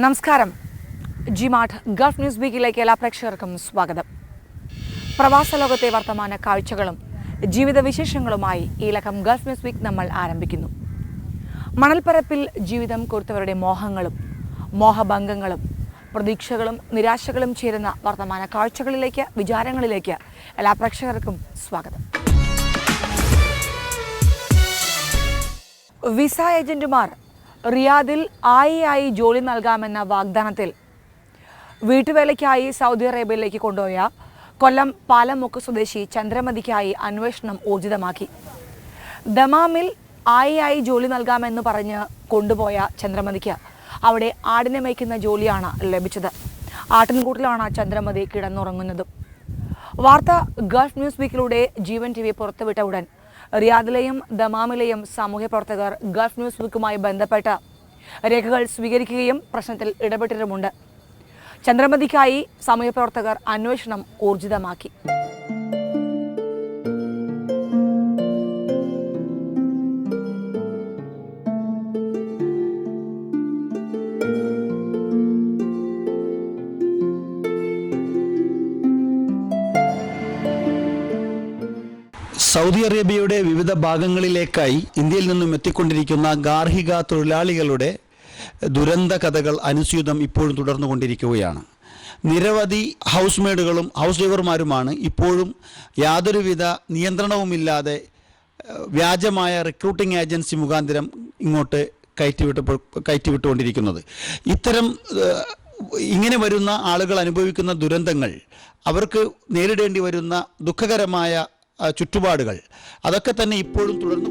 നമസ്കാരം. G-Mart Gulf news വീക്കിലേക്ക് എല്ലാ പ്രേക്ഷകർക്കും സ്വാഗതം. പ്രവാസ ലോകത്തെ വർത്തമാന കാഴ്ചകളും ജീവിത വിശേഷങ്ങളുമായി ഈ ലക്കം ഗൾഫ് ന്യൂസ് വീക്ക് നമ്മൾ ആരംഭിക്കുന്നു. മണൽപ്പരപ്പിൽ ജീവിതം കൊടുത്തവരുടെ മോഹങ്ങളും മോഹഭംഗങ്ങളും പ്രതീക്ഷകളും നിരാശകളും ചേരുന്ന വർത്തമാന കാഴ്ചകളിലേക്ക് വിചാരങ്ങളിലേക്ക് എല്ലാ പ്രേക്ഷകർക്കും സ്വാഗതം. വിസ ഏജന്റുമാർ റിയാദിൽ ആയി ആയി ജോലി നൽകാമെന്ന വാഗ്ദാനത്തിൽ വീട്ടുവേലയ്ക്കായി സൗദി അറേബ്യയിലേക്ക് കൊണ്ടുപോയ കൊല്ലം പാലമുക്ക് സ്വദേശി ചന്ദ്രമതിക്കായി അന്വേഷണം ഊർജിതമാക്കി. ദമാമിൽ ആയി ആയി ജോലി നൽകാമെന്ന് പറഞ്ഞ് കൊണ്ടുപോയ ചന്ദ്രമതിക്ക് അവിടെ ആടിനെ മേയ്ക്കുന്ന ജോലിയാണ് ലഭിച്ചത്. ആട്ടിൻകൂട്ടിലാണ് ചന്ദ്രമതി കിടന്നുറങ്ങുന്നതും. വാർത്ത ഗൾഫ് ന്യൂസ് വീക്കിലൂടെ ജീവൻ ടി വി പുറത്തുവിട്ട ഉടൻ റിയാദിലെയും ദമാമിലെയും സാമൂഹ്യ പ്രവർത്തകർ ഗൾഫ് ന്യൂസ് വീക്കുമായി ബന്ധപ്പെട്ട രേഖകൾ സ്വീകരിക്കുകയും പ്രശ്നത്തിൽ ഇടപെട്ടിട്ടുമുണ്ട്. ചന്ദ്രമതിക്കായി സാമൂഹ്യ പ്രവർത്തകർ അന്വേഷണം ഊർജിതമാക്കി. സൗദി അറേബ്യയുടെ വിവിധ ഭാഗങ്ങളിലേക്കായി ഇന്ത്യയിൽ നിന്നും എത്തിക്കൊണ്ടിരിക്കുന്ന ഗാർഹിക തൊഴിലാളികളുടെ ദുരന്ത കഥകൾ അനുസ്യൂതം ഇപ്പോഴും തുടർന്നുകൊണ്ടിരിക്കുകയാണ്. നിരവധി ഹൗസ് മെയ്ഡുകളും ഹൗസ് ഡ്രൈവർമാരുമാണ് ഇപ്പോഴും യാതൊരുവിധ നിയന്ത്രണവുമില്ലാതെ വ്യാജമായ റിക്രൂട്ടിംഗ് ഏജൻസി മുഖാന്തരം ഇങ്ങോട്ട് കയറ്റിവിട്ട് കയറ്റിവിട്ടുകൊണ്ടിരിക്കുന്നത്. ഇത്തരം ഇങ്ങനെ വരുന്ന ആളുകൾ അനുഭവിക്കുന്ന ദുരന്തങ്ങൾ അവർക്ക് നേരിടേണ്ടി വരുന്ന ദുഃഖകരമായ ചുറ്റുപാടുകൾ. അതൊക്കെ തന്നെ ഇപ്പോഴും തുടർന്നു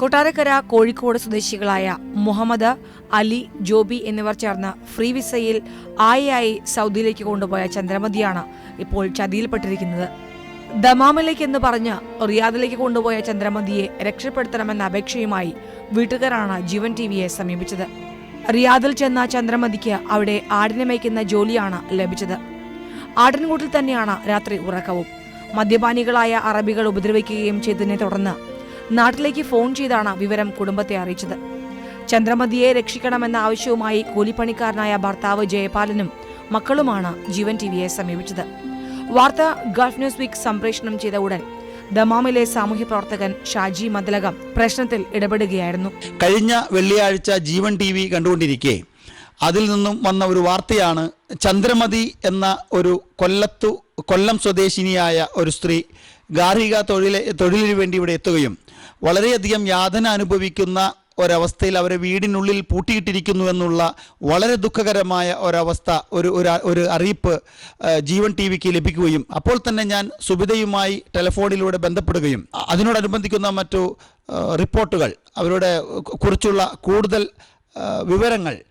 കൊട്ടാരക്കര കോഴിക്കോട് സ്വദേശികളായ മുഹമ്മദ് അലി ജോബി എന്നിവർ ചേർന്ന് ഫ്രീ വിസയിൽ ആയി സൗദിയിലേക്ക് കൊണ്ടുപോയ ചന്ദ്രമതിയാണ് ഇപ്പോൾ ചതിയിൽപ്പെട്ടിരിക്കുന്നത്. ദമാമിലേക്ക് എന്ന് പറഞ്ഞ് റിയാദിലേക്ക് കൊണ്ടുപോയ ചന്ദ്രമതിയെ രക്ഷപ്പെടുത്തണമെന്ന അപേക്ഷയുമായി വീട്ടുകാരാണ് ജീവൻ ടി വിയെ സമീപിച്ചത്. റിയാദിൽ ചെന്ന ചന്ദ്രമതിക്ക് അവിടെ ആടിനെ മേയ്ക്കുന്ന ജോലിയാണ് ലഭിച്ചത്. ആടിൻകൂട്ടിൽ തന്നെയാണ് രാത്രി ഉറക്കവും. മദ്യപാനികളായ അറബികൾ ഉപദ്രവിക്കുകയും ചെയ്തതിനെ തുടർന്ന് നാട്ടിലേക്ക് ഫോൺ ചെയ്താണ് വിവരം കുടുംബത്തെ അറിയിച്ചത്. ചന്ദ്രമതിയെ രക്ഷിക്കണമെന്ന ആവശ്യവുമായി കൂലിപ്പണിക്കാരനായ ഭർത്താവ് ജയപാലനും മക്കളുമാണ് ജീവൻ ടി വിയെ സമീപിച്ചത്. വാർത്ത ഗൾഫ് ന്യൂസ് വീക്ക് സംപ്രേഷണം ചെയ്ത ഉടൻ ദമാമിലെ സാമൂഹ്യ പ്രവർത്തകൻ ഷാജി മദലകം പ്രശ്നത്തിൽ ഇടപെടുകയായിരുന്നു. കഴിഞ്ഞ വെള്ളിയാഴ്ച ജീവൻ ടി വി കണ്ടുകൊണ്ടിരിക്കെ. അതിൽ നിന്നും വന്ന ഒരു വാർത്തയാണ് ചന്ദ്രമതി എന്ന ഒരു കൊല്ലത്തു കൊല്ലം സ്വദേശിനിയായ ഒരു സ്ത്രീ ഗാർഹിക തൊഴിലെ തൊഴിലിനു വേണ്ടി ഇവിടെ എത്തുകയും വളരെയധികം യാതന അനുഭവിക്കുന്ന ഒരവസ്ഥയിൽ അവരെ വീടിനുള്ളിൽ പൂട്ടിയിട്ടിരിക്കുന്നു എന്നുള്ള വളരെ ദുഃഖകരമായ ഒരവസ്ഥ ഒരു ഒരു അറിയിപ്പ് ജീവൻ ടി വിക്ക് ലഭിക്കുകയും അപ്പോൾ തന്നെ ഞാൻ സുബിതയുമായി ടെലിഫോണിലൂടെ ബന്ധപ്പെടുകയും അതിനോടനുബന്ധിക്കുന്ന മറ്റു റിപ്പോർട്ടുകൾ അവരുടെ കുറിച്ചുള്ള കൂടുതൽ വിവരങ്ങൾ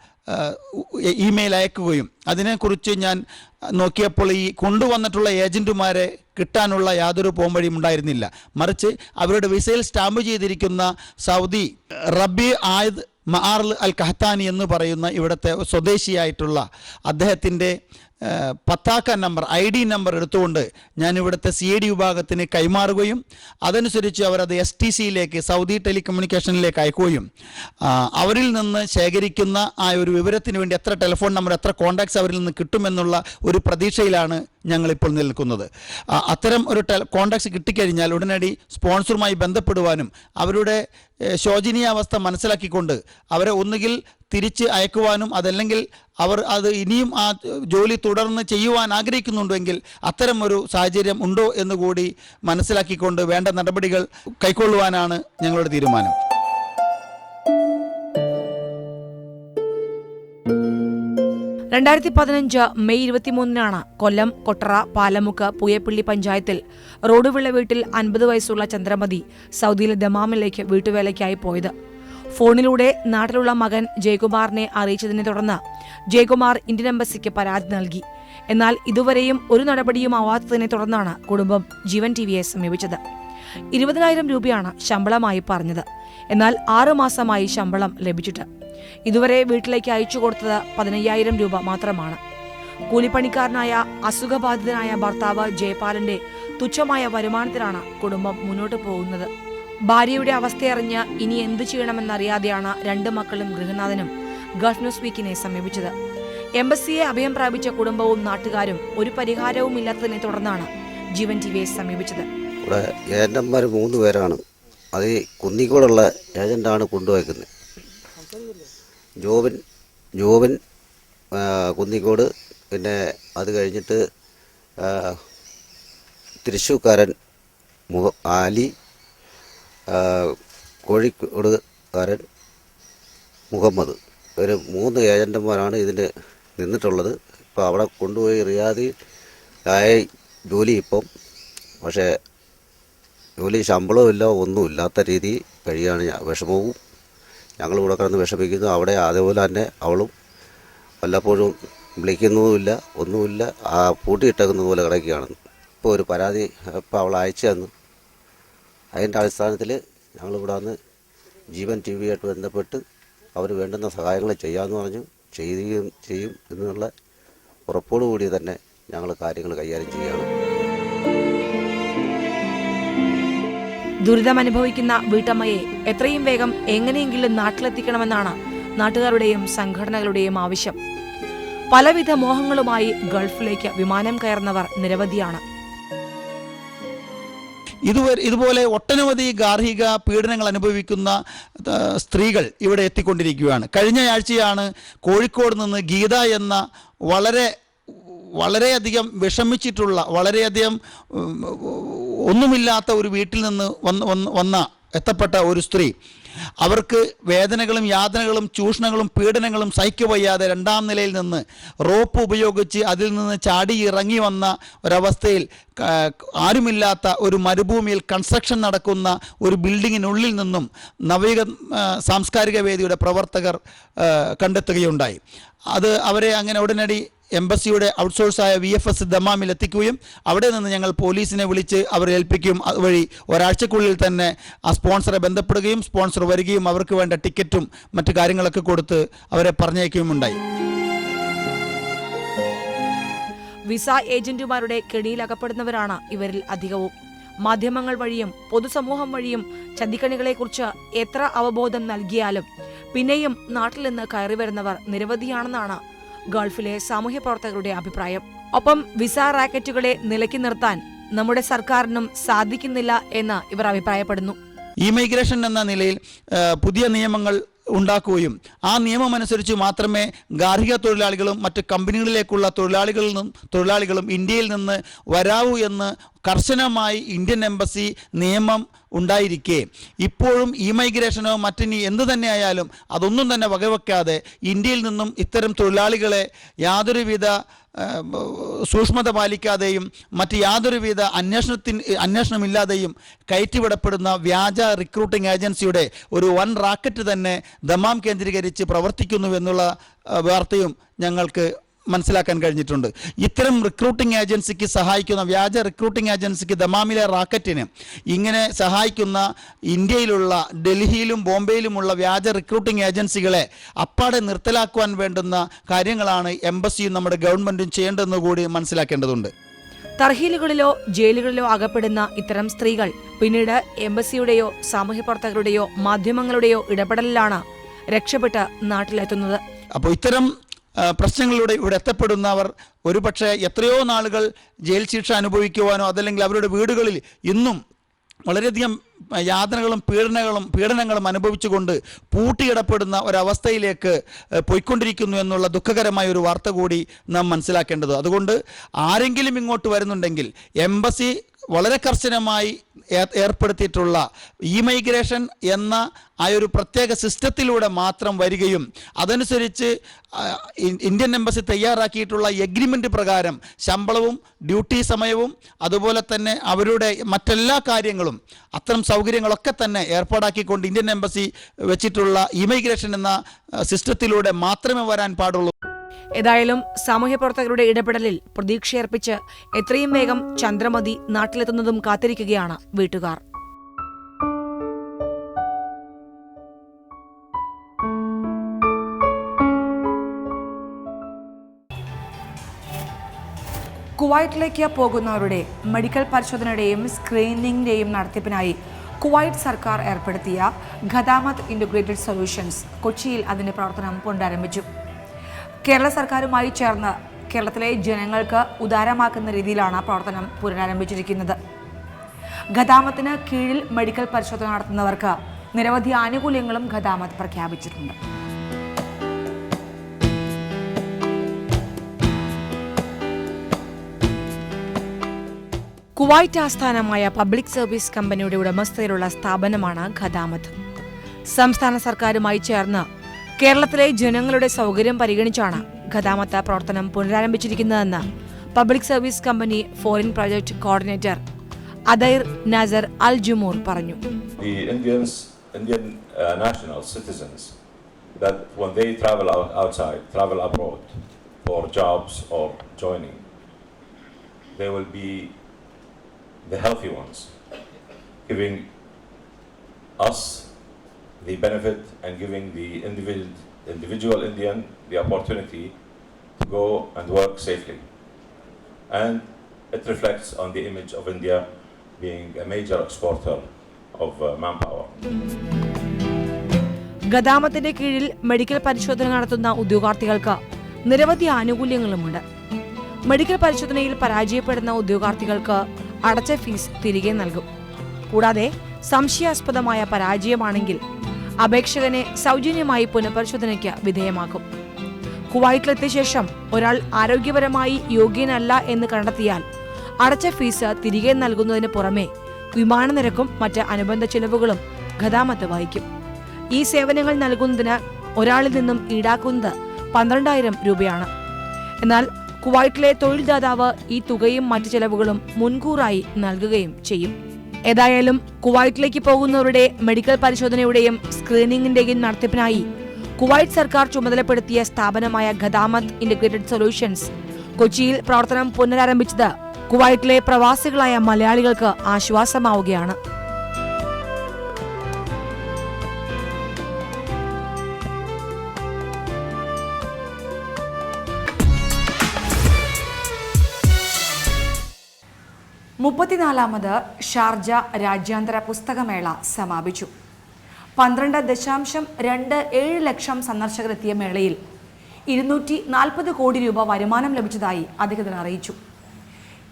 ഇമെയിൽ അയക്കുകയും അതിനെക്കുറിച്ച് ഞാൻ നോക്കിയപ്പോൾ ഈ കൊണ്ടുവന്നിട്ടുള്ള ഏജന്റുമാരെ കിട്ടാനുള്ള യാതൊരു പോംവഴിയും ഉണ്ടായിരുന്നില്ല. മറിച്ച് അവരുടെ വിസയിൽ സ്റ്റാമ്പ് ചെയ്തിരിക്കുന്ന സൗദി റബി ആയത് മആർൽ അൽ കഹത്താനി എന്ന് പറയുന്ന ഇവിടുത്തെ സ്വദേശിയായിട്ടുള്ള അദ്ദേഹത്തിന്റെ പത്താക്ക നമ്പർ ഐ ഡി നമ്പർ എടുത്തുകൊണ്ട് ഞാൻ ഇവിടുത്തെ സി ഡി വിഭാഗത്തിന് കൈമാറുകയും അതനുസരിച്ച് അവരത് എസ് ടി സിയിലേക്ക് സൗദി ടെലികമ്മ്യൂണിക്കേഷനിലേക്ക് അയക്കുകയും അവരിൽ നിന്ന് ശേഖരിക്കുന്ന ആ ഒരു വിവരത്തിന് വേണ്ടി എത്ര ടെലിഫോൺ നമ്പർ എത്ര കോൺടാക്ട്സ് അവരിൽ നിന്ന് കിട്ടുമെന്നുള്ള ഒരു പ്രതീക്ഷയിലാണ് ഞങ്ങളിപ്പോൾ നിൽക്കുന്നത്. അത്തരം ഒരു ടെൽ കോണ്ടാക്ട്സ് കിട്ടിക്കഴിഞ്ഞാൽ ഉടനടി സ്പോൺസറുമായി ബന്ധപ്പെടുവാനും അവരുടെ ശോചനീയാവസ്ഥ മനസ്സിലാക്കിക്കൊണ്ട് അവരെ ഒന്നുകിൽ തിരിച്ച് അയക്കുവാനും അതല്ലെങ്കിൽ അവർ അത് ഇനിയും ആ ജോലി തുടർന്ന് ചെയ്യുവാൻ ആഗ്രഹിക്കുന്നുണ്ടെങ്കിൽ അത്തരം ഒരു സാഹചര്യം ഉണ്ടോ എന്നുകൂടി മനസ്സിലാക്കിക്കൊണ്ട് വേണ്ട നടപടികൾ കൈക്കൊള്ളുവാനാണ് ഞങ്ങളുടെ തീരുമാനം. രണ്ടായിരത്തി പതിനഞ്ച് മെയ് ഇരുപത്തിമൂന്നിനാണ് കൊല്ലം കൊട്ടറ പാലമുക്ക് പൂയപ്പള്ളി പഞ്ചായത്തിൽ റോഡ് വീട്ടിൽ അൻപത് വയസ്സുള്ള ചന്ദ്രമതി സൗദിയിലെ ദമാമിലേക്ക് വീട്ടുവേലയ്ക്കായി പോയത്. ഫോണിലൂടെ നാട്ടിലുള്ള മകൻ ജയകുമാറിനെ അറിയിച്ചതിനെ തുടർന്ന് ജയകുമാർ ഇന്ത്യൻ എംബസിക്ക് പരാതി നൽകി. എന്നാൽ ഇതുവരെയും ഒരു നടപടിയും ആവാത്തതിനെ തുടർന്നാണ് കുടുംബം ജീവൻ ടിവിയെ സമീപിച്ചത്. ഇരുപതിനായിരം രൂപയാണ് ശമ്പളമായി പറഞ്ഞത്. എന്നാൽ ആറുമാസമായി ശമ്പളം ലഭിച്ചിട്ട്. ഇതുവരെ വീട്ടിലേക്ക് അയച്ചു കൊടുത്തത് പതിനയ്യായിരം രൂപ മാത്രമാണ്. കൂലിപ്പണിക്കാരനായ അസുഖബാധിതനായ ഭർത്താവ് ജയപാലന്റെ തുച്ഛമായ വരുമാനത്തിലാണ് കുടുംബം മുന്നോട്ട് പോകുന്നത്. ഭാര്യയുടെ അവസ്ഥയറിഞ്ഞ് ഇനി എന്തു ചെയ്യണമെന്നറിയാതെയാണ് രണ്ട് മക്കളും ഗൃഹനാഥനും ഗൾഫ് ന്യൂസ് വീക്കിനെ സമീപിച്ചത്. എംബസിയെ അഭയം പ്രാപിച്ച കുടുംബവും നാട്ടുകാരും ഒരു പരിഹാരവും ഇല്ലാത്തതിനെ തുടർന്നാണ് ജീവൻ ടിവിയെ സമീപിച്ചത്. ഇവിടെ ഏജന്റന്മാർ മൂന്ന് പേരാണ്. അത് കുന്നിക്കോടുള്ള ഏജന്റാണ് കൊണ്ടുപോയേക്കുന്നത്. ജോബിൻ ജോബിൻ കുന്നിക്കോട് പിന്നെ അത് കഴിഞ്ഞിട്ട് തൃശ്ശൂക്കാരൻ ആലി കോഴിക്കോടുകാരൻ മുഹമ്മദ്. ഒരു മൂന്ന് ഏജന്റുമാരാണ് ഇതിന് നിന്നിട്ടുള്ളത്. ഇപ്പോൾ അവിടെ കൊണ്ടുപോയി റിയാദിൽ ആയ ജോലി ഇപ്പം. പക്ഷേ ജോലി ശമ്പളവും ഇല്ല ഒന്നും ഇല്ലാത്ത രീതി കഴിയാണ്. വിഷമവും ഞങ്ങൾ ഇവിടെ കിടന്ന് വിഷമിക്കുന്നു. അവിടെ അതേപോലെ തന്നെ അവളും വല്ലപ്പോഴും വിളിക്കുന്നതുമില്ല ഒന്നുമില്ല. ആ പൂട്ടിയിട്ടേക്കുന്നത് പോലെ കിടക്കുകയാണ്. ഇപ്പോൾ ഒരു പരാതി ഇപ്പോൾ അവൾ അയച്ചു തന്നു. അതിന്റെ അടിസ്ഥാനത്തിൽ ഞങ്ങളിവിടെ വന്ന് ജീവൻ ടി വിയായിട്ട് ബന്ധപ്പെട്ട് അവർ വേണ്ടുന്ന സഹായങ്ങൾ ചെയ്യാമെന്ന് പറഞ്ഞു. ചെയ്യുകയും ചെയ്യും എന്നുള്ള ഉറപ്പോടുകൂടി തന്നെ ഞങ്ങൾ കാര്യങ്ങൾ കൈകാര്യം ചെയ്യുകയാണ്. ദുരിതമനുഭവിക്കുന്ന വീട്ടമ്മയെ എത്രയും വേഗം എങ്ങനെയെങ്കിലും നാട്ടിലെത്തിക്കണമെന്നാണ് നാട്ടുകാരുടെയും സംഘടനകളുടെയും ആവശ്യം. പലവിധ മോഹങ്ങളുമായി ഗൾഫിലേക്ക് വിമാനം കയറുന്നവർ നിരവധിയാണ്. ഇതുവരെ ഇതുപോലെ ഒട്ടനവധി ഗാർഹിക പീഡനങ്ങൾ അനുഭവിക്കുന്ന സ്ത്രീകൾ ഇവിടെ എത്തിക്കൊണ്ടിരിക്കുകയാണ്. കഴിഞ്ഞ ആഴ്ചയാണ് കോഴിക്കോട് നിന്ന് ഗീത എന്ന വളരെ വളരെയധികം വിഷമിച്ചിട്ടുള്ള വളരെയധികം ഒന്നുമില്ലാത്ത ഒരു വീട്ടിൽ നിന്ന് വന്ന് വന്ന് എത്തപ്പെട്ട ഒരു സ്ത്രീ. അവർക്ക് വേദനകളും യാതനകളും ചൂഷണങ്ങളും പീഡനങ്ങളും സഹിക്കുവയ്യാതെ രണ്ടാം നിലയിൽ നിന്ന് റോപ്പ് ഉപയോഗിച്ച് അതിൽ നിന്ന് ചാടി ഇറങ്ങി വന്ന ഒരവസ്ഥയിൽ ആരുമില്ലാത്ത ഒരു മരുഭൂമിയിൽ കൺസ്ട്രക്ഷൻ നടക്കുന്ന ഒരു ബിൽഡിങ്ങിനുള്ളിൽ നിന്നും നവീക സാംസ്കാരിക വേദിയുടെ പ്രവർത്തകർ കണ്ടെത്തുകയുണ്ടായി. അത് അവരെ അങ്ങനെ ഉടനടി എംബസിയുടെ ഔട്ട്സോഴ്സായ വി എഫ് എസ് ദമാമിൽ എത്തിക്കുകയും അവിടെ നിന്ന് ഞങ്ങൾ പോലീസിനെ വിളിച്ച് അവരെ ഏൽപ്പിക്കുകയും അതുവഴി ഒരാഴ്ചക്കുള്ളിൽ തന്നെ ആ സ്പോൺസറെ ബന്ധപ്പെടുകയും സ്പോൺസർ വരികയും അവർക്ക് വേണ്ട ടിക്കറ്റും മറ്റു കാര്യങ്ങളൊക്കെ കൊടുത്ത് അവരെ പറഞ്ഞയക്കുകയും ഉണ്ടായി വിസ ഏജന്റുമാരുടെ കെണിയിലകപ്പെടുന്നവരാണ് ഇവരിൽ അധികവും. മാധ്യമങ്ങൾ വഴിയും പൊതുസമൂഹം വഴിയും ചതിക്കണികളെക്കുറിച്ച് എത്ര അവബോധം നൽകിയാലും പിന്നെയും നാട്ടിൽ നിന്ന് കയറി വരുന്നവർ നിരവധിയാണെന്നാണ് ഗൾഫിലെ സാമൂഹ്യ പ്രവർത്തകരുടെ അഭിപ്രായം. ഒപ്പം വിസ റാക്കറ്റുകളെ നിലക്കി നിർത്താൻ നമ്മുടെ സർക്കാരിനും സാധിക്കുന്നില്ല എന്ന് ഇവർ അഭിപ്രായപ്പെടുന്നു. ഇമിഗ്രേഷൻ എന്ന നിലയിൽ പുതിയ നിയമങ്ങൾ ഉണ്ടാക്കുകയും ആ നിയമം അനുസരിച്ച് മാത്രമേ ഗാർഹിക തൊഴിലാളികളും മറ്റ് കമ്പനികളിലേക്കുള്ള തൊഴിലാളികളിൽ നിന്നും തൊഴിലാളികളും ഇന്ത്യയിൽ നിന്ന് വരാവൂ എന്ന് കർശനമായി ഇന്ത്യൻ എംബസി നിയമം ഉണ്ടായിരിക്കെ. ഇപ്പോഴും ഇ മൈഗ്രേഷനോ മറ്റിനി എന്തു തന്നെയായാലും അതൊന്നും തന്നെ വകവെക്കാതെ ഇന്ത്യയിൽ നിന്നും ഇത്തരം തൊഴിലാളികളെ യാതൊരുവിധ സൂക്ഷ്മത പാലിക്കാതെയും മറ്റ് യാതൊരുവിധ അന്വേഷണത്തിന് അന്വേഷണമില്ലാതെയും കയറ്റിവിടപ്പെടുന്ന വ്യാജ റിക്രൂട്ടിംഗ് ഏജൻസിയുടെ ഒരു വൺ റാക്കറ്റ് തന്നെ ദമാം കേന്ദ്രീകരിച്ച് പ്രവർത്തിക്കുന്നു എന്നുള്ള വാർത്തയും ഞങ്ങൾക്ക് മനസ്സിലാക്കാൻ കഴിഞ്ഞിട്ടുണ്ട്. ഇത്തരം റിക്രൂട്ടിംഗ് ഏജൻസിക്ക് സഹായിക്കുന്ന വ്യാജ റിക്രൂട്ടിംഗ് ഏജൻസിക്ക് ദമാമിലെ റാക്കറ്റിന് ഇങ്ങനെ സഹായിക്കുന്ന ഇന്ത്യയിലുള്ള ഡൽഹിയിലും ബോംബെയിലുമുള്ള വ്യാജ റിക്രൂട്ടിംഗ് ഏജൻസികളെ അപ്പാടെ നിർത്തലാക്കുവാൻ വേണ്ടുന്ന കാര്യങ്ങളാണ് എംബസിയും നമ്മുടെ ഗവൺമെന്റും ചെയ്യേണ്ടതെന്ന് കൂടി മനസ്സിലാക്കേണ്ടതുണ്ട്. തർഹീലുകളിലോ ജയിലുകളിലോ അകപ്പെടുന്ന ഇത്തരം സ്ത്രീകൾ പിന്നീട് എംബസിയുടെയോ സാമൂഹ്യ പ്രവർത്തകരുടെയോ മാധ്യമങ്ങളുടെയോ ഇടപെടലിലാണ് രക്ഷപ്പെട്ട് നാട്ടിലെത്തുന്നത്. അപ്പോൾ ഇത്തരം പ്രശ്നങ്ങളിലൂടെ ഇവിടെ എത്തപ്പെടുന്നവർ ഒരുപക്ഷെ എത്രയോ നാളുകൾ ജയിൽ ശിക്ഷ അനുഭവിക്കുവാനോ അതല്ലെങ്കിൽ അവരുടെ വീടുകളിൽ ഇന്നും വളരെയധികം യാതനകളും പീഡനങ്ങളും പീഡനങ്ങളും അനുഭവിച്ചുകൊണ്ട് പൂട്ടിയിടപ്പെടുന്ന ഒരവസ്ഥയിലേക്ക് പോയിക്കൊണ്ടിരിക്കുന്നു എന്നുള്ള ദുഃഖകരമായ ഒരു വാർത്ത കൂടി നാം മനസ്സിലാക്കേണ്ടത് അതുകൊണ്ട് ആരെങ്കിലും ഇങ്ങോട്ട് വരുന്നുണ്ടെങ്കിൽ എംബസി വളരെ കർശനമായി ഏർപ്പെടുത്തിയിട്ടുള്ള ഏർപ്പെടുത്തിയിട്ടുള്ള മൈഗ്രേഷൻ എന്ന ആ ഒരു പ്രത്യേക സിസ്റ്റത്തിലൂടെ മാത്രം വരികയും അതനുസരിച്ച് ഇന്ത്യൻ എംബസി തയ്യാറാക്കിയിട്ടുള്ള എഗ്രിമെന്റ് പ്രകാരം ശമ്പളവും ഡ്യൂട്ടി സമയവും അതുപോലെ തന്നെ അവരുടെ മറ്റെല്ലാ കാര്യങ്ങളും അത്തരം സൗകര്യങ്ങളൊക്കെ തന്നെ ഏർപ്പാടാക്കിക്കൊണ്ട് ഇന്ത്യൻ എംബസി വെച്ചിട്ടുള്ള ഇമൈഗ്രേഷൻ എന്ന സിസ്റ്റത്തിലൂടെ മാത്രമേ വരാൻ പാടുള്ളൂ. ഏതായാലും സാമൂഹ്യ പ്രവർത്തകരുടെ ഇടപെടലിൽ പ്രതീക്ഷയർപ്പിച്ച് എത്രയും വേഗം ചന്ദ്രമതി നാട്ടിലെത്തുന്നതും കാത്തിരിക്കുകയാണ് വീട്ടുകാർ. കുവൈറ്റിലേക്ക് പോകുന്നവരുടെ മെഡിക്കൽ പരിശോധനയുടെയും സ്ക്രീനിങ്ങിന്റെയും നടത്തിപ്പിനായി കുവൈറ്റ് സർക്കാർ ഏർപ്പെടുത്തിയ ഖദാമത്ത് ഇന്റഗ്രേറ്റഡ് സൊല്യൂഷൻസ് കൊച്ചിയിൽ അതിന്റെ പ്രവർത്തനം പുനരാരംഭിച്ചു. കേരള സർക്കാരുമായി ചേർന്ന് കേരളത്തിലെ ജനങ്ങൾക്ക് ഉദാരമാക്കുന്ന രീതിയിലാണ് പ്രവർത്തനം പുനരാരംഭിച്ചിരിക്കുന്നത്. ഖദാമത്തിന് കീഴിൽ മെഡിക്കൽ പരിശോധന നടത്തുന്നവർക്ക് നിരവധി ആനുകൂല്യങ്ങളും ഖദാമത്ത് പ്രഖ്യാപിച്ചിട്ടുണ്ട്. കുവൈറ്റ് ആസ്ഥാനമായ പബ്ലിക് സർവീസ് കമ്പനിയുടെ ഉടമസ്ഥതയിലുള്ള സ്ഥാപനമാണ് ഖദാമത്ത്. സംസ്ഥാന സർക്കാരുമായി ചേർന്ന് കേരളത്തിലെ ജനങ്ങളുടെ സൗകര്യം പരിഗണിച്ചാണ് ഗതാമത പ്രവർത്തനം പുനരാരംഭിച്ചിരിക്കുന്നതെന്ന് public service company foreign project coordinator അദൈർ Nasar അൽ ജുമൂർ പറഞ്ഞു. Uh, that when they travel outside, travel abroad for jobs or joining, they will be the healthy ones, giving us the benefit and giving the individual, individual Indian the opportunity to go and work safely. And it reflects on the image of India being a major exporter of uh, manpower. ഗതാമത്തിന്റെ കീഴിൽ medical പരിശോധന നടത്തുന്ന ഉദ്യോഗാർത്ഥികൾക്ക് നിരവധി ആനുകൂല്യങ്ങളുമുണ്ട് medical പരിശോധനയിൽ പരാജയപ്പെടുന്ന ഉദ്യോഗാർത്ഥികൾക്ക് അടച്ച fees തിരികെ നൽകും കൂടാതെ സംശയാസ്പദമായ പരാജയമാണെങ്കിൽ അപേക്ഷകനെ സൗജന്യമായി പുനഃപരിശോധനയ്ക്ക് വിധേയമാക്കും. കുവൈറ്റിലെത്തിയ ശേഷം ഒരാൾ ആരോഗ്യപരമായി യോഗ്യനല്ല എന്ന് കണ്ടെത്തിയാൽ അടച്ച ഫീസ് തിരികെ നൽകുന്നതിന് പുറമെ വിമാന നിരക്കും മറ്റ് അനുബന്ധ ചെലവുകളും ഖദാമത്ത് വഹിക്കും. ഈ സേവനങ്ങൾ നൽകുന്നതിന് ഒരാളിൽ നിന്നും ഈടാക്കുന്നത് പന്ത്രണ്ടായിരം രൂപയാണ്. എന്നാൽ കുവൈറ്റിലെ തൊഴിൽദാതാവ് ഈ തുകയും മറ്റ് ചെലവുകളും മുൻകൂറായി നൽകുകയും ചെയ്യും. ഏതായാലും കുവൈറ്റിലേക്ക് പോകുന്നവരുടെ മെഡിക്കൽ പരിശോധനയുടെയും സ്ക്രീനിംഗിന്റെയും നടത്തിപ്പിനായി കുവൈറ്റ് സർക്കാർ ചുമതലപ്പെടുത്തിയ സ്ഥാപനമായ ഖദാമത്ത് ഇന്റഗ്രേറ്റഡ് സൊല്യൂഷൻസ് കൊച്ചിയിൽ പ്രവർത്തനം പുനരാരംഭിച്ചത് കുവൈറ്റിലെ പ്രവാസികളായ മലയാളികൾക്ക് ആശ്വാസമാവുകയാണ്. മുപ്പത്തിനാലാമത് ഷാർജ രാജ്യാന്തര പുസ്തകമേള സമാപിച്ചു. പന്ത്രണ്ട് ദശാംശം രണ്ട് ഏഴ് ലക്ഷം സന്ദർശകരെത്തിയ മേളയിൽ ഇരുന്നൂറ്റി നാൽപ്പത് കോടി രൂപ വരുമാനം ലഭിച്ചതായി അധികൃതർ അറിയിച്ചു.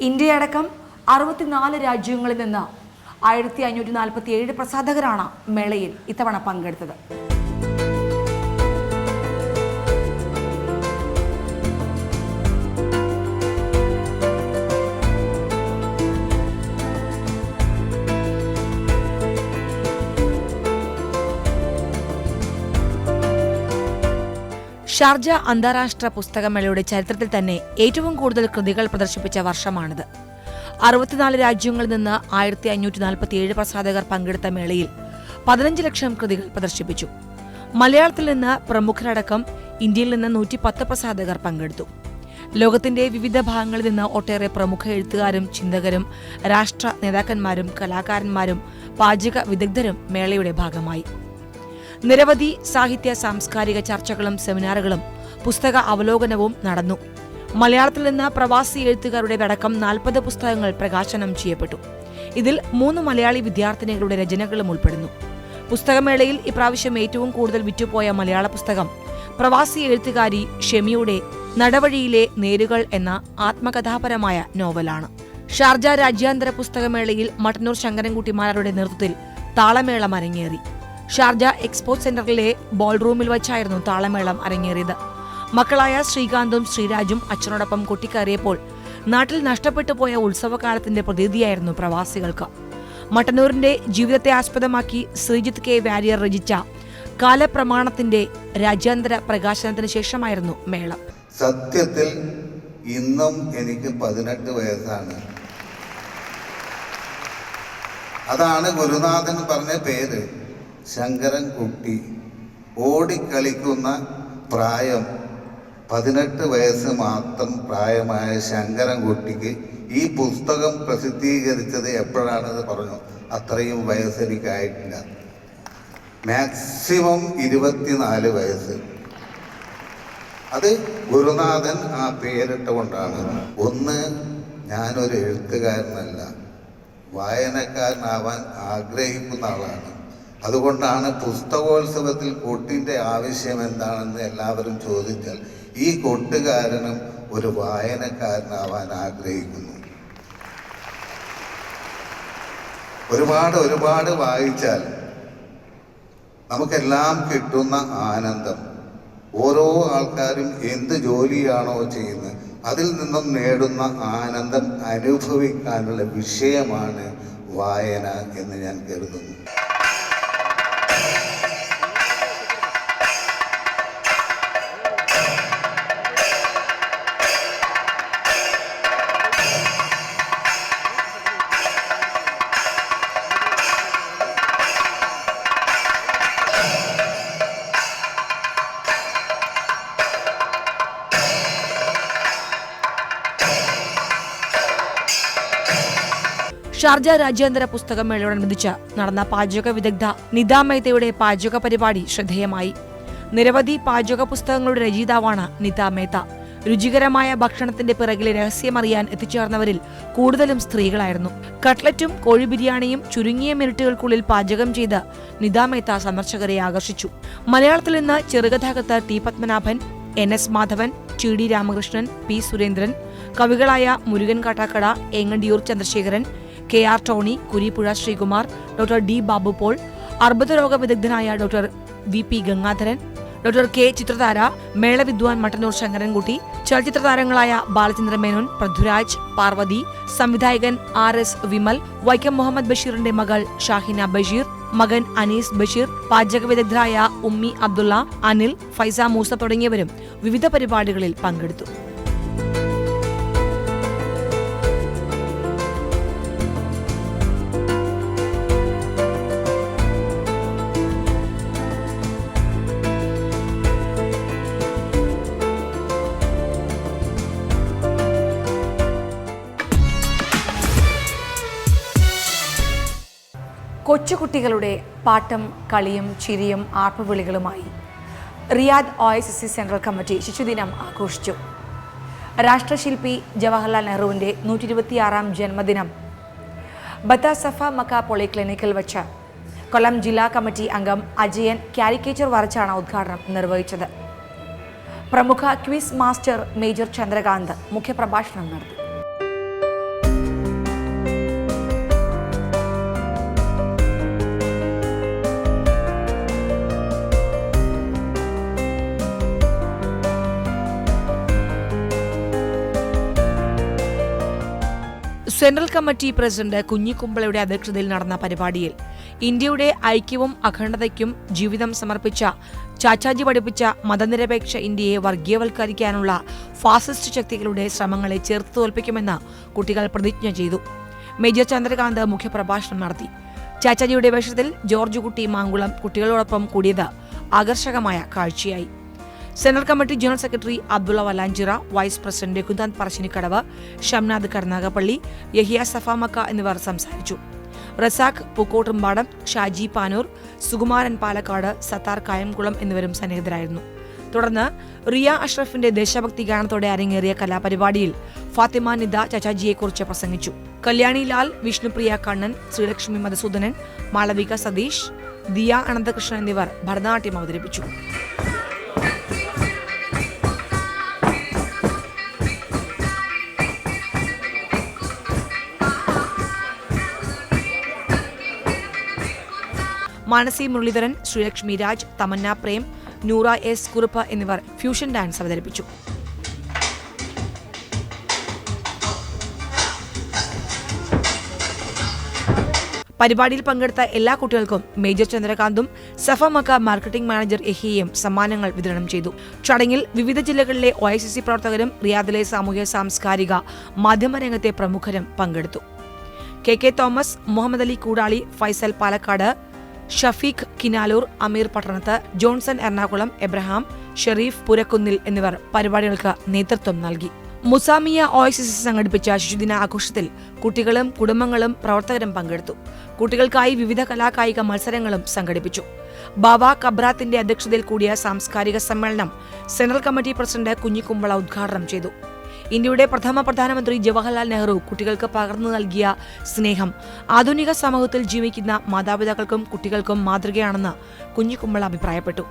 ഇന്ത്യയടക്കം അറുപത്തിനാല് രാജ്യങ്ങളിൽ നിന്ന് ആയിരത്തി അഞ്ഞൂറ്റി നാൽപ്പത്തി ഏഴ് പ്രസാധകരാണ് മേളയിൽ ഇത്തവണ പങ്കെടുത്തത്. ഷാർജ അന്താരാഷ്ട്ര പുസ്തകമേളയുടെ ചരിത്രത്തിൽ തന്നെ ഏറ്റവും കൂടുതൽ കൃതികൾ പ്രദർശിപ്പിച്ച വർഷമാണിത്. അറുപത്തിനാല് രാജ്യങ്ങളിൽ നിന്ന് ആയിരത്തി അഞ്ഞൂറ്റി നാൽപ്പത്തിയേഴ് പ്രസാധകർ പങ്കെടുത്ത മേളയിൽ പതിനഞ്ച് ലക്ഷം കൃതികൾ പ്രദർശിപ്പിച്ചു. മലയാളത്തിൽ നിന്ന് പ്രമുഖരടക്കം ഇന്ത്യയിൽ നിന്ന് നൂറ്റി പത്ത് പ്രസാധകർ പങ്കെടുത്തു. ലോകത്തിന്റെ വിവിധ ഭാഗങ്ങളിൽ നിന്ന് ഒട്ടേറെ പ്രമുഖ എഴുത്തുകാരും ചിന്തകരും രാഷ്ട്ര നേതാക്കന്മാരും കലാകാരന്മാരും പാചക വിദഗ്ധരും മേളയുടെ ഭാഗമായി. നിരവധി സാഹിത്യ സാംസ്കാരിക ചർച്ചകളും സെമിനാറുകളും പുസ്തക അവലോകനവും നടന്നു. മലയാളത്തിൽ നിന്ന് പ്രവാസി എഴുത്തുകാരുടെ അടക്കം നാൽപ്പത് പുസ്തകങ്ങൾ പ്രകാശനം ചെയ്യപ്പെട്ടു. ഇതിൽ മൂന്ന് മലയാളി വിദ്യാർത്ഥിനികളുടെ രചനകളും ഉൾപ്പെടുന്നു. പുസ്തകമേളയിൽ ഇപ്രാവശ്യം ഏറ്റവും കൂടുതൽ വിറ്റുപോയ മലയാള പുസ്തകം പ്രവാസി എഴുത്തുകാരി ഷെമിയുടെ നടവഴിയിലെ നേരുകൾ എന്ന ആത്മകഥാപരമായ നോവലാണ്. ഷാർജ രാജ്യാന്തര പുസ്തകമേളയിൽ മട്ടന്നൂർ ശങ്കരൻകുട്ടിമാരുടെ നേതൃത്വത്തിൽ താളമേളം അരങ്ങേറി. ഷാർജ എക്സ്പോ സെന്ററിലെ ബോൾ റൂമിൽ വച്ചായിരുന്നു താളമേളം അരങ്ങേറിയത്. മക്കളായ ശ്രീകാന്തും ശ്രീരാജും അച്ഛനോടൊപ്പം കൊട്ടിക്കയറിയപ്പോൾ നാട്ടിൽ നഷ്ടപ്പെട്ടു പോയ ഉത്സവകാലത്തിന്റെ പ്രതീതിയായിരുന്നു പ്രവാസികൾക്ക്. മട്ടന്നൂരിന്റെ ജീവിതത്തെ ആസ്പദമാക്കി ശ്രീജിത്ത് കെ. വാരിയർ രചിച്ച കാലപ്രമാണത്തിന്റെ രാജ്യാന്തര പ്രകാശനത്തിന് ശേഷമായിരുന്നു മേളം. സത്യത്തിൽ ഇന്നും എനിക്ക് പതിനെട്ട് വയസ്സാണ്. അതാണ് ഗുരുനാഥൻ പറഞ്ഞ പേര്. ശങ്കരൻ കുട്ടി ഓടിക്കളിക്കുന്ന പ്രായം പതിനെട്ട് വയസ്സ് മാത്രം പ്രായമായ ശങ്കരൻ കുട്ടിക്ക് ഈ പുസ്തകം പ്രസിദ്ധീകരിച്ചത് എപ്പോഴാണെന്ന് പറഞ്ഞു. അത്രയും വയസ്സ് എനിക്കായിട്ടില്ല മാക്സിമം ഇരുപത്തിനാല് വയസ്സ്. അത് ഗുരുനാഥൻ ആ പേരിട്ട കൊണ്ടാണ്. ഒന്ന് ഞാനൊരു എഴുത്തുകാരനല്ല. വായനക്കാരനാവാൻ ആഗ്രഹിക്കുന്ന ആളാണ്. അതുകൊണ്ടാണ് പുസ്തകോത്സവത്തിൽ കൊട്ടിന്റെ ആവശ്യം എന്താണെന്ന് എല്ലാവരും ചോദിച്ചാൽ ഈ കൊട്ടുകാരനും ഒരു വായനക്കാരനാവാൻ ആഗ്രഹിക്കുന്നു. ഒരുപാട് ഒരുപാട് വായിച്ചാൽ നമുക്കെല്ലാം കിട്ടുന്ന ആനന്ദം. ഓരോ ആൾക്കാരും എന്ത് ജോലിയാണോ ചെയ്യുന്നത് അതിൽ നിന്നും നേടുന്ന ആനന്ദം അനുഭവിക്കാനുള്ള വിഷയമാണ് വായന എന്ന് ഞാൻ കരുതുന്നു. ഷാർജ രാജ്യാന്തര പുസ്തകമേളയോടനുബന്ധിച്ച് നടന്ന പാചക വിദഗ്ധ നിതാ മേത്തയുടെ പാചക പരിപാടി ശ്രദ്ധേയമായി. നിരവധി പാചക പുസ്തകങ്ങളുടെ രചയിതാവാണ് നിതാ മേത്ത. രുചികരമായ ഭക്ഷണത്തിന്റെ പിറകിലെ രഹസ്യമറിയാൻ എത്തിച്ചേർന്നവരിൽ കൂടുതലും സ്ത്രീകളായിരുന്നു. കട്ട്ലറ്റും കോഴി ബിരിയാണിയും ചുരുങ്ങിയ മിനിറ്റുകൾക്കുള്ളിൽ പാചകം ചെയ്ത് നിതാ മേത്ത സന്ദർശകരെ ആകർഷിച്ചു. മലയാളത്തിൽ നിന്ന് ചെറുകഥാകൃത്ത് T Padmanabhan N S Madhavan T D Ramakrishnan P Surendran കവികളായ Murukan Kattakada Engandiyoor Chandrasekharan K R Tony Kurippuzha Sreekumar doctor D Babu Paul അർബുദരോഗ വിദഗ്ധനായ doctor V P Gangadharan doctor K Chithrathara മേളവിദ്വാൻ Mattannur Sankarankutty ചലച്ചിത്ര താരങ്ങളായ ബാലചന്ദ്ര മേനോൻ പൃഥ്വിരാജ് പാർവതി സംവിധായകൻ ആർ എസ് വിമൽ വൈക്കം മുഹമ്മദ് ബഷീറിന്റെ മകൾ ഷാഹിന ബഷീർ മകൻ അനീസ് ബഷീർ പാചക വിദഗ്ധരായ ഉമ്മി അബ്ദുള്ള അനിൽ ഫൈസ മൂസ തുടങ്ങിയവരും വിവിധ പരിപാടികളിൽ പങ്കെടുത്തു. കൊച്ചുകുട്ടികളുടെ പാട്ടും കളിയും ചിരിയും ആർപ്പുവിളികളുമായി Riyadh O S S C central committee ശിശുദിനം ആഘോഷിച്ചു. രാഷ്ട്രശില്പി ജവഹർലാൽ നെഹ്റുവിന്റെ നൂറ്റി ഇരുപത്തിയാറാം ജന്മദിനം. ബത്താസഫ മക്ക പോളിക്ലിനിക്കിൽ വച്ച് കൊല്ലം ജില്ലാ കമ്മിറ്റി അംഗം അജയൻ കാരിക്കേച്ചർ വരച്ചാണ് ഉദ്ഘാടനം നിർവഹിച്ചത്. പ്രമുഖ ക്വിസ് മാസ്റ്റർ മേജർ ചന്ദ്രകാന്ത് മുഖ്യപ്രഭാഷണം നടത്തി. സെൻട്രൽ കമ്മിറ്റി പ്രസിഡന്റ് കുഞ്ഞിക്കുമ്പളയുടെ അധ്യക്ഷതയിൽ നടന്ന പരിപാടിയിൽ ഇന്ത്യയുടെ ഐക്യവും അഖണ്ഡതയ്ക്കും ജീവിതം സമർപ്പിച്ച ചാച്ചാജി പഠിപ്പിച്ച മതനിരപേക്ഷ ഇന്ത്യയെ വർഗീയവൽക്കരിക്കാനുള്ള ഫാസിസ്റ്റ് ശക്തികളുടെ ശ്രമങ്ങളെ ചെറുത്തു തോൽപ്പിക്കുമെന്ന് കുട്ടികൾ പ്രതിജ്ഞ ചെയ്തു. മേജർ ചന്ദ്രകാന്ത് മുഖ്യപ്രഭാഷണം നടത്തി. ചാച്ചാജിയുടെ വേഷത്തിൽ ജോർജ് കുട്ടി മാങ്കുളം കുട്ടികളോടൊപ്പം കൂടിയത് ആകർഷകമായ കാഴ്ചയായി. Central committee general secretary Abdullah Valanchira vice president Raghunath Parassinikadavu Shamnath Karunagappally Yahiya Safamakka എന്നിവർ സംസാരിച്ചു. റസാഖ് പൂക്കോട്ടുംപാടം ഷാജി പാനൂർ സുകുമാരൻ പാലക്കാട് സത്താർ കായംകുളം എന്നിവരും സന്നിഹിതരായിരുന്നു. തുടർന്ന് റിയ അഷ്റഫിന്റെ ദേശഭക്തി ഗാനത്തോടെ അരങ്ങേറിയ കലാപരിപാടിയിൽ ഫാത്തിമ നിദ ചച്ചാജിയെക്കുറിച്ച് പ്രസംഗിച്ചു. കല്യാണി ലാൽ വിഷ്ണുപ്രിയ കണ്ണൻ ശ്രീലക്ഷ്മി മധുസൂദനൻ മാളവിക സതീഷ് ദിയ അനന്തകൃഷ്ണൻ എന്നിവർ ഭരതനാട്യം അവതരിപ്പിച്ചു. മാനസി മുരളീധരൻ ശ്രീലക്ഷ്മി രാജ് തമന്ന പ്രേം നൂറ എസ് കുറുപ്പ് എന്നിവർ ഫ്യൂഷൻ ഡാൻസ് അവതരിപ്പിച്ചു. പരിപാടിയിൽ പങ്കെടുത്ത എല്ലാ കുട്ടികൾക്കും മേജർ ചന്ദ്രകാന്തും സഫ മക്ക മാർക്കറ്റിംഗ് മാനേജർ എഹിയും സമ്മാനങ്ങൾ വിതരണം ചെയ്തു. ചടങ്ങിൽ വിവിധ ജില്ലകളിലെ ഒ ഐ സി സി പ്രവർത്തകരും റിയാദിലെ സാമൂഹ്യ സാംസ്കാരിക മാധ്യമരംഗത്തെ പ്രമുഖരും പങ്കെടുത്തു. കെ കെ തോമസ് മുഹമ്മദ് അലി കൂടാളി ഫൈസൽ പാലക്കാട് ഷഫീഖ് കിനാലൂർ അമീർ പട്ടണത്ത് ജോൺസൺ എറണാകുളം എബ്രഹാം ഷെറീഫ് പുരക്കുന്നിൽ എന്നിവർ പരിപാടികൾക്ക് നേതൃത്വം നൽകി. മുസാമിയ ഓയസിസ് സംഘടിപ്പിച്ച ശിശുദിന ആഘോഷത്തിൽ കുട്ടികളും കുടുംബങ്ങളും പ്രവർത്തകരും പങ്കെടുത്തു. കുട്ടികൾക്കായി വിവിധ കലാകായിക മത്സരങ്ങളും സംഘടിപ്പിച്ചു. ബാബ കബ്രാത്തിന്റെ അധ്യക്ഷതയിൽ കൂടിയ സാംസ്കാരിക സമ്മേളനം സെൻട്രൽ കമ്മിറ്റി പ്രസിഡന്റ് കുഞ്ഞിക്കുമ്പള ഉദ്ഘാടനം ചെയ്തു. ഇന്ത്യയുടെ പ്രഥമ പ്രധാനമന്ത്രി ജവഹർലാൽ നെഹ്റു കുട്ടികൾക്ക് പകർന്നു നൽകിയ സ്നേഹം. ആധുനിക സമൂഹത്തിൽ ജീവിക്കുന്ന മാതാപിതാക്കൾക്കും കുട്ടികൾക്കും മാതൃകയാണെന്ന് കുഞ്ഞിക്കുമ്മൾ അഭിപ്രായപ്പെട്ടു.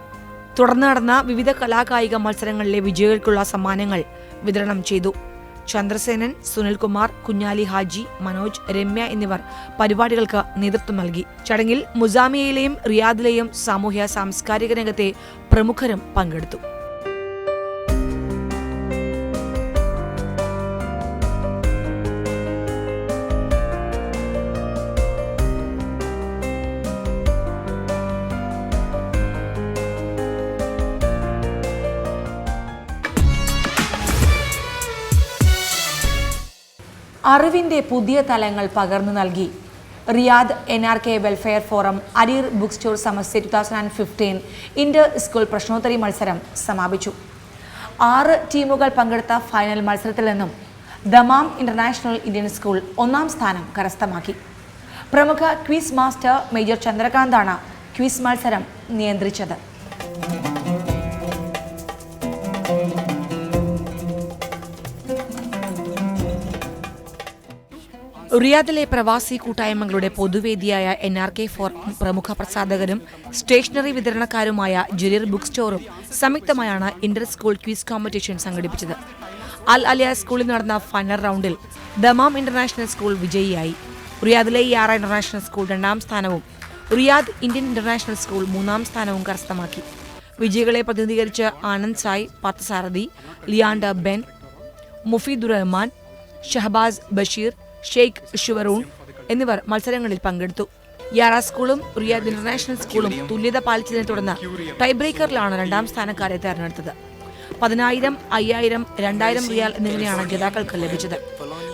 തുടർന്ന് നടന്ന വിവിധ കലാകായിക മത്സരങ്ങളിലെ വിജയികൾക്കുള്ള സമ്മാനങ്ങൾ വിതരണം ചെയ്തു. ചന്ദ്രസേനൻ സുനിൽകുമാർ കുഞ്ഞാലി ഹാജി മനോജ് രമ്യ എന്നിവർ പരിപാടികൾക്ക് നേതൃത്വം നൽകി. ചടങ്ങിൽ മുസാമിയയിലെയും റിയാദിലെയും സാമൂഹ്യ സാംസ്കാരിക രംഗത്തെ പ്രമുഖരും പങ്കെടുത്തു. അറിവിന്റെ പുതിയ തലങ്ങൾ പകർന്നു നൽകി. Riyadh N R K welfare forum Areer book store Samasya two thousand and fifteen inter school പ്രശ്നോത്തരി മത്സരം സമാപിച്ചു. ആറ് ടീമുകൾ പങ്കെടുത്ത ഫൈനൽ മത്സരത്തിൽ നിന്നും ദമാം ഇന്റർനാഷണൽ ഇന്ത്യൻ സ്കൂൾ ഒന്നാം സ്ഥാനം കരസ്ഥമാക്കി. പ്രമുഖ ക്വിസ് മാസ്റ്റർ മേജർ ചന്ദ്രകാന്താണ് ക്വിസ് മത്സരം നിയന്ത്രിച്ചത്. റിയാദിലെ പ്രവാസി കൂട്ടായ്മകളുടെ പൊതുവേദിയായ എൻ ആർ കെ ഫോർ പ്രമുഖ പ്രസാധകരും സ്റ്റേഷനറി വിതരണക്കാരുമായ ജുരിയർ ബുക്ക് സ്റ്റോറും സംയുക്തമായാണ് ഇന്റർ സ്കൂൾ ക്വിസ് കോമ്പറ്റീഷൻ സംഘടിപ്പിച്ചത്. അൽ അലിയ സ്കൂളിൽ നടന്ന ഫൈനൽ റൗണ്ടിൽ ദമാം ഇന്റർനാഷണൽ സ്കൂൾ വിജയിയായി. റിയാദിലെ യാറ ഇന്റർനാഷണൽ സ്കൂൾ രണ്ടാം സ്ഥാനവും റിയാദ് ഇന്ത്യൻ ഇന്റർനാഷണൽ സ്കൂൾ മൂന്നാം സ്ഥാനവും കരസ്ഥമാക്കി. വിജയികളെ പ്രതിനിധീകരിച്ച് ആനന്ദ് സായ് പാർത്ഥസാരഥി ലിയാൻഡർ ബെൻ മുഫീദുർ റഹ്മാൻ ഷഹബാസ് ബഷീർ ഷെയ്ഖ് ഷുവറൂൺ എന്നിവർ മത്സരങ്ങളിൽ പങ്കെടുത്തു. യാറ സ്കൂളും റിയാദ് ഇന്റർനാഷണൽ സ്കൂളും തുല്യത പാലിച്ചതിനെ തുടർന്ന് ടൈബ്രേക്കറിലാണ് രണ്ടാം സ്ഥാനക്കാരെ തെരഞ്ഞെടുത്തത്. പതിനായിരം അയ്യായിരം രണ്ടായിരം റിയാൽ എന്നിങ്ങനെയാണ് ജേതാക്കൾക്ക് ലഭിച്ചത്.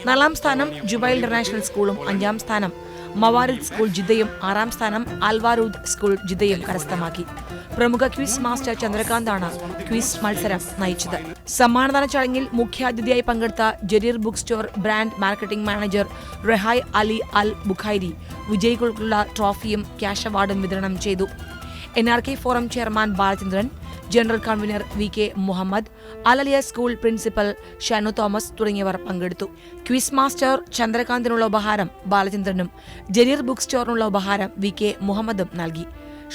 നാലാം സ്ഥാനം ജുബൈൽ ഇന്റർനാഷണൽ സ്കൂളും അഞ്ചാം സ്ഥാനം മവാരിദ് സ്കൂൾ ജിദ്ദയും ആറാം സ്ഥാനം അൽവാരൂദ് സ്കൂൾ ജിദ്ദയും കരസ്ഥമാക്കി. പ്രമുഖ ക്വിസ് മാസ്റ്റർ ചന്ദ്രകാന്താണ് ക്വിസ് മത്സരം നയിച്ചത്. സമ്മാനദാന ചടങ്ങിൽ മുഖ്യാതിഥിയായി പങ്കെടുത്ത Jarir book store brand marketing manager Rehai Ali Al Bukhairi വിജയികൾക്കുള്ള ട്രോഫിയും ക്യാഷ് അവാർഡും വിതരണം ചെയ്തു. N R K forum chairman Balachandran general convener V K Muhammad അലലിയ school principal Shanu Thomas തുടങ്ങിയവർ പങ്കെടുത്തു. ക്വിസ് മാസ്റ്റർ ചന്ദ്രകാന്തിനുള്ള ഉപഹാരം ബാലചന്ദ്രനും ജരീർ ബുക്ക് സ്റ്റോറിനുള്ള ഉപഹാരം വി കെ മുഹമ്മദും നൽകി.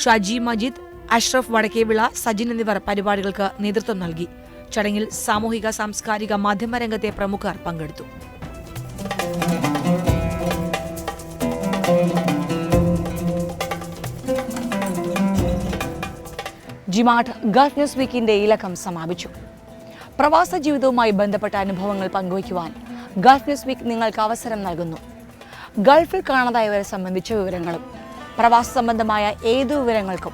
ഷാജി മജീദ് അഷ്റഫ് വടക്കേവിള സജിൻ എന്നിവർ പരിപാടികൾക്ക് നേതൃത്വം നൽകി. ചടങ്ങിൽ സാമൂഹിക സാംസ്കാരിക മാധ്യമരംഗത്തെ പ്രമുഖർ പങ്കെടുത്തു. ജിമാട്ട് ഗൾഫ് ന്യൂസ് വീക്കിന്റെ ഇലക്കം സമാപിച്ചു. പ്രവാസ ജീവിതവുമായി ബന്ധപ്പെട്ട അനുഭവങ്ങൾ പങ്കുവയ്ക്കുവാൻ ഗൾഫ് ന്യൂസ് വീക്ക് നിങ്ങൾക്ക് അവസരം നൽകുന്നു. ഗൾഫിൽ കാണാതായവരെ സംബന്ധിച്ച വിവരങ്ങളും പ്രവാസ സംബന്ധമായ ഏതു വിവരങ്ങൾക്കും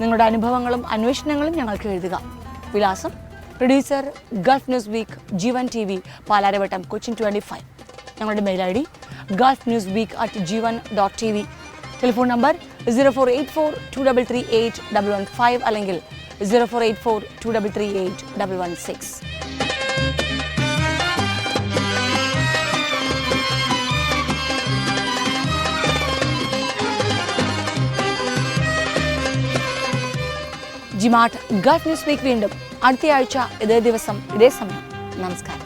നിങ്ങളുടെ അനുഭവങ്ങളും അന്വേഷണങ്ങളും ഞങ്ങൾക്ക് എഴുതുക. വിലാസം producer Gulf News Week Jeevan T V Palarivattom Cochin twenty five. ഞങ്ങളുടെ mail I D Gulf News Week at Jeevan dot T V. Telephone number zero four eight four two double three eight double one five അല്ലെങ്കിൽ zero four eight four two double three eight double one six ജിമാട്ട് Gulf News Week വീണ്ടും അടുത്തയാഴ്ച ഇതേ ദിവസം ഇതേ സമയം. നമസ്കാരം.